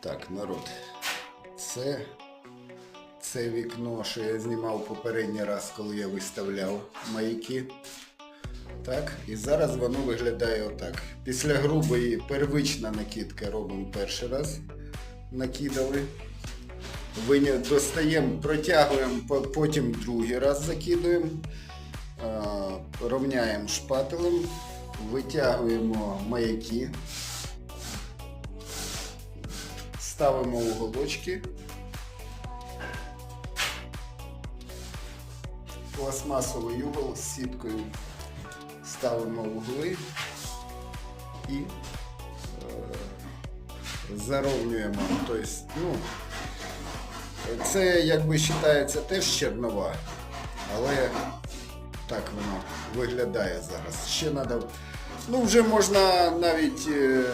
Так, народ. Це, це вікно, що я знімав попередній раз, коли я виставляв маяки. Так, і зараз воно виглядає отак. Після грубої первична накидка робимо перший раз. Накидали. Достаємо, протягуємо, потім другий раз закидуємо. Ровняємо шпателем, витягуємо маяки, ставимо уголочки. Пластмасовий угол з сіткою ставимо угли і е, заровнюємо. Тобто, ну, це якби вважається теж чернова, але так воно виглядає зараз. Ще треба. Ну, вже можна навіть. е,